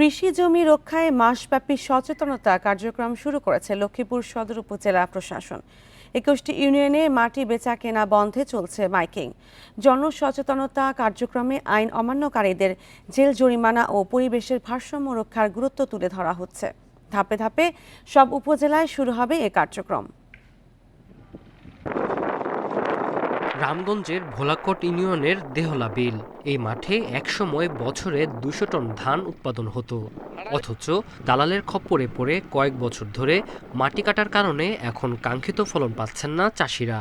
কৃষি জমি রক্ষায় মাসব্যাপী সচেতনতা কার্যক্রম শুরু করেছে লক্ষ্মীপুর সদর উপজেলা প্রশাসন। একুশটি ইউনিয়নে মাটি বেচা কেনা বন্ধে চলছে মাইকিং। জনসচেতনতা কার্যক্রমে আইন অমান্যকারীদের জেল জরিমানা ও পরিবেশের ভারসাম্য রক্ষার গুরুত্ব তুলে ধরা হচ্ছে। ধাপে ধাপে সব উপজেলায় শুরু হবে এ কার্যক্রম। রামগঞ্জের ভোলাকট ইউনিয়নের দেহলা বিল। এই মাঠে একসময় বছরে দুশো টন ধান উৎপাদন হতো। অথচ দালালের খপ্পরে পড়ে কয়েক বছর ধরে মাটি কাটার কারণে এখন কাঙ্ক্ষিত ফলন পাচ্ছেন না চাষিরা।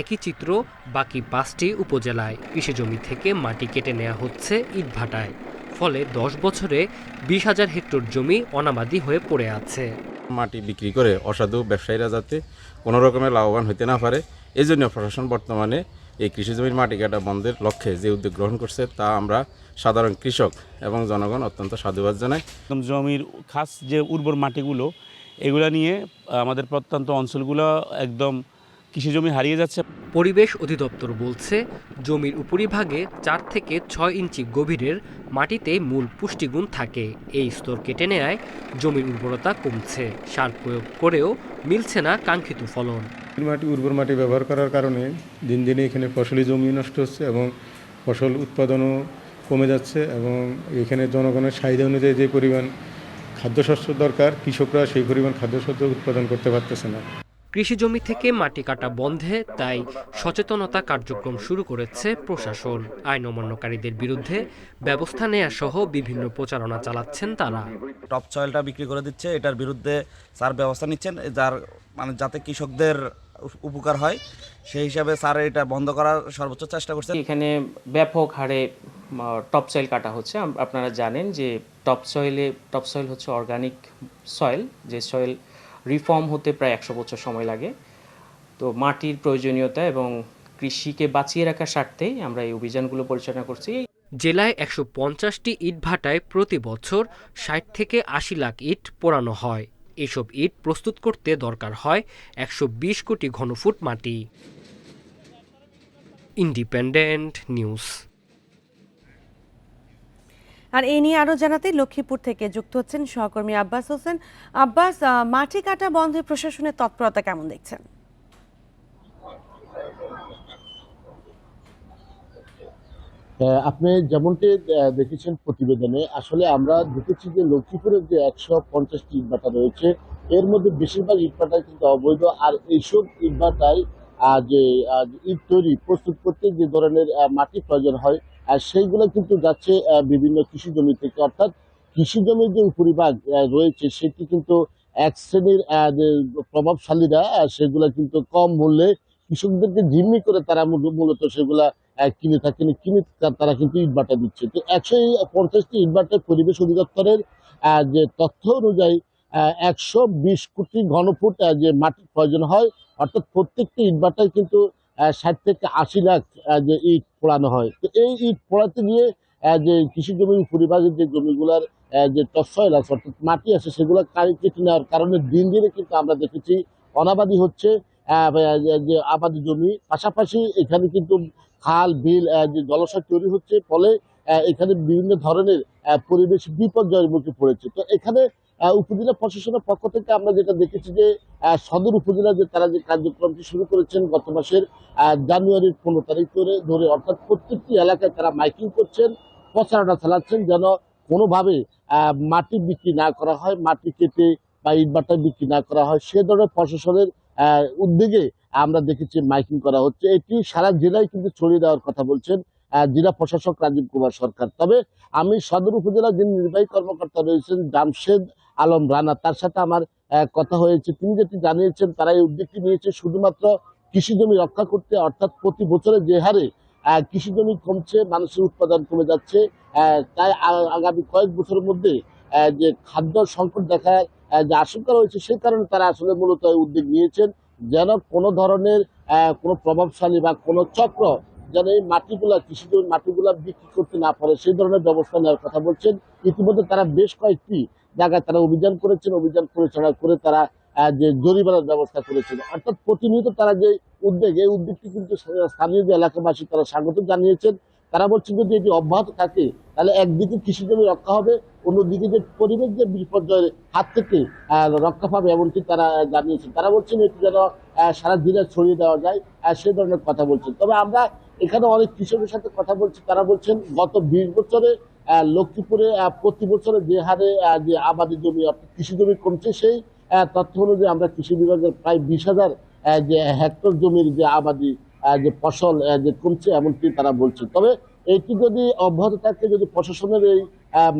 একই চিত্র বাকি পাঁচটি উপজেলায়। কৃষিজমি থেকে মাটি কেটে নেওয়া হচ্ছে ইটভাটায় ফলে দশ বছরে বিশ হাজার হেক্টর জমি অনাবাদি হয়ে পড়ে আছে। মাটি বিক্রি করে অসাধু ব্যবসায়ীরা যাতে কোনো রকমের লাভবান হতে না পারে এই জন্য প্রশাসন বর্তমানে এই কৃষি জমির মাটি কাটা বন্ধের লক্ষ্যে যে উদ্যোগ গ্রহণ করছে তা আমরা সাধারণ কৃষক এবং জনগণ অত্যন্ত সাধুবাদ জানাই। জমির খাস যে উর্বর মাটিগুলো, এগুলা নিয়ে আমাদের প্রত্যন্ত অঞ্চলগুলো একদম কৃষি জমি হারিয়ে যাচ্ছে? পরিবেশ অধিদপ্তর বলছে জমির উপরিভাগে চার থেকে ছয় ইঞ্চি গভীরের মাটিতে মূল পুষ্টিগুণ থাকে। এই স্তর কেটে নেয় জমির উর্বরতা কমছে। সার প্রয়োগ করেও মিলছে না কাঙ্ক্ষিত ফলন। মাটি উর্বর মাটি ব্যবহার করার কারণে দিন দিনে এখানে ফসলি জমি নষ্ট হচ্ছে এবং ফসল উৎপাদনও কমে যাচ্ছে এবং এখানে জনগণের চাহিদা অনুযায়ী যে পরিমাণ খাদ্যশস্য দরকার কৃষকরা সেই পরিমাণ খাদ্যশস্য উৎপাদন করতে পারতেছে না। কৃষি জমি থেকে মাটি কাটা বন্ধে তাই সচেতনতা কার্যক্রম শুরু করেছে প্রশাসন। আইন অমান্যকারীদের বিরুদ্ধে ব্যবস্থা নেওয়া সহ বিভিন্ন প্রচারণা চালাচ্ছেন তারা। টপ সয়েলটা বিক্রি করে দিচ্ছে এটার বিরুদ্ধে স্যার ব্যবস্থা নিচ্ছেন যার মানে যাতে কৃষকদের উপকার হয় সেই হিসাবে স্যার এটা বন্ধ করার সর্বোচ্চ চেষ্টা করছেন। এখানে ব্যাপক হারে টপ সয়েল কাটা হচ্ছে। আপনারা জানেন যে টপ সয়েলে টপ সয়েল হচ্ছে অর্গানিক সয়েল যে সয়েল রিফর্ম হতে প্রায় একশো বছর সময় লাগে। তো মাটির প্রয়োজনীয়তা এবং কৃষিকে বাঁচিয়ে রাখার স্বার্থেই আমরা এই অভিযানগুলো পরিচালনা করছি। জেলায় একশো পঞ্চাশটি ইট ভাটায় প্রতি বছর ষাট থেকে আশি লাখ ইট পোড়ানো হয়। এসব ইট প্রস্তুত করতে দরকার হয় একশো বিশ কোটি ঘনফুট মাটি। Independent news. আর এই নিয়ে আরও জানাতে লক্ষ্মীপুর থেকে যুক্ত হচ্ছেন সহকর্মী আব্বাস হোসেন। আব্বাস মাটি কাটা বন্ধে প্রশাসনের তৎপরতা কেমন দেখছেন? আহ, আপনি যেমনটি দেখেছেন প্রতিবেদনে আসলে আমরা দেখেছি যে লক্ষ্মীপুরের যে একশো পঞ্চাশটি ইটভাটা রয়েছে এর মধ্যে বেশিরভাগ ইটভাটাই কিন্তু অবৈধ। আর এইসব ইটভাটায় যে ইট তৈরি প্রস্তুত করতে যে ধরনের মাটি প্রয়োজন হয় আর সেইগুলো কিন্তু যাচ্ছে বিভিন্ন কৃষি জমি থেকে। অর্থাৎ কৃষি জমির যে উপরিভাগ রয়েছে, সেটি কিন্তু এক শ্রেণির প্রভাবশালীরা সেগুলা কিন্তু কম মূল্যে কৃষকদেরকে জিম্মি করে তারা মূলত সেগুলা কিনে থাকেন কিনে তারা কিন্তু ইটভাটা দিচ্ছে। তো একশো পঞ্চাশটি ইটভাটা পরিবেশ অধিদপ্তরের যে তথ্য অনুযায়ী একশো বিশ কোটি ঘনফুট যে মাটির প্রয়োজন হয়, অর্থাৎ প্রত্যেকটি ইটভাটায় কিন্তু ষাট থেকে আশি লাখ যে ইট পোড়ানো হয়। তো এই ইট পোড়াতে গিয়ে যে কৃষি জমির পরিবারের যে জমিগুলার যে টসয়েল আছে অর্থাৎ মাটি আছে, সেগুলো কেটে নেওয়ার কারণে দিন দিনে কিন্তু আমরা দেখেছি অনাবাদি হচ্ছে যে- আবাদি জমি। পাশাপাশি এখানে কিন্তু খাল, বিল যে জলাশয় তৈরি হচ্ছে, ফলে এখানে বিভিন্ন ধরনের পরিবেশ বিপর্যয়ের মুখে পড়েছে। তো এখানে উপজেলা প্রশাসনের পক্ষ থেকে আমরা যেটা দেখেছি যে সদর উপজেলা যে তারা যে কার্যক্রমটি শুরু করেছেন গত মাসের জানুয়ারির পনেরো তারিখ ধরে ধরে অর্থাৎ প্রত্যেকটি এলাকায় তারা মাইকিং করছেন, প্রচারণা চালাচ্ছেন যেন কোনোভাবে মাটি বিক্রি না করা হয়, মাটি কেটে বা ইটভাটা বিক্রি না করা হয়, সে ধরনের প্রশাসনের উদ্যোগে আমরা দেখেছি মাইকিং করা হচ্ছে। এটি সারা জেলায় কিন্তু ছড়িয়ে দেওয়ার কথা বলছেন জেলা প্রশাসক রাজীব কুমার সরকার। তবে আমি সদর উপজেলার যিনি নির্বাহী কর্মকর্তা রয়েছেন, জামশেদ আলম রানা। তার সাথে আমার কথা হয়েছে। তিনি যেটি জানিয়েছেন, তারা এই উদ্যোগটি নিয়েছে শুধুমাত্র কৃষি জমি রক্ষা করতে, অর্থাৎ প্রতি বছরে যে হারে কৃষি জমি কমছে, মানুষের উৎপাদন কমে যাচ্ছে। তাই আগামী কয়েক বছরের মধ্যে যে খাদ্য সংকট দেখার যে আশঙ্কা রয়েছে, সেই কারণে তারা আসলে মূলত উদ্যোগ নিয়েছেন। যেন কোনো ধরনের কোনো প্রভাবশালী বা কোনো চক্র যেন এই মাটিগুলা, কৃষি জমির মাটিগুলা বিক্রি করতে না পারে, সেই ধরনের ব্যবস্থা নেওয়ার কথা বলছেন। ইতিমধ্যে তারা বেশ কয়েকটি জায়গায় তারা অভিযান করেছেন, অভিযান পরিচালনা করে তারা যে জরিমানার ব্যবস্থা করেছেন। অর্থাৎ প্রতিনিয়ত তারা যে উদ্যোগ এই উদ্যোগটি কিন্তু স্থানীয় যে এলাকাবাসী তারা স্বাগত জানিয়েছেন। তারা বলছেন যদি এটি অব্যাহত থাকে, তাহলে একদিকে কৃষি জমি রক্ষা হবে, অন্যদিকে যে পরিবেশ যে বিপর্যয়ের হাত থেকে রক্ষা পাবে এমনকি তারা জানিয়েছেন। তারা বলছেন এটি যেন সারা দিনে ছড়িয়ে দেওয়া যায় সে ধরনের কথা বলছেন। তবে আমরা এখানে অনেক কৃষকের সাথে কথা বলছি। তারা বলছেন গত বিশ বছরে লক্ষ্মীপুরে প্রতি বছরে যে হারে যে আবাদি জমি অর্থাৎ কৃষি জমি কমছে সেই তথ্য অনুযায়ী আমরা কৃষি বিভাগের প্রায় বিশ হাজার যে হেক্টর জমির যে আবাদি যে ফসল যে কমছে এমনটি তারা বলছে। তবে এটি যদি অব্যাহত থাকে যদি প্রশাসনের এই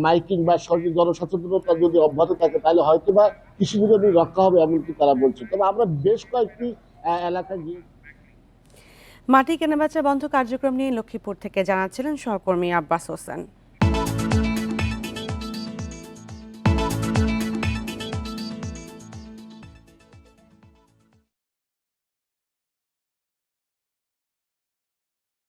মাইকিং বা সরকারি জনসচেতনতা যদি অব্যাহত থাকে তাহলে হয়তো বা কৃষি জমি রক্ষা হবে এমনটি তারা বলছে। তবে আমরা বেশ কয়েকটি আহ, এলাকায় গিয়ে মাটি কেনাবেচা বন্ধ কার্যক্রম নিয়ে লক্ষ্মীপুর থেকে জানাচ্ছিলেন সহকর্মী আব্বাস হোসেন।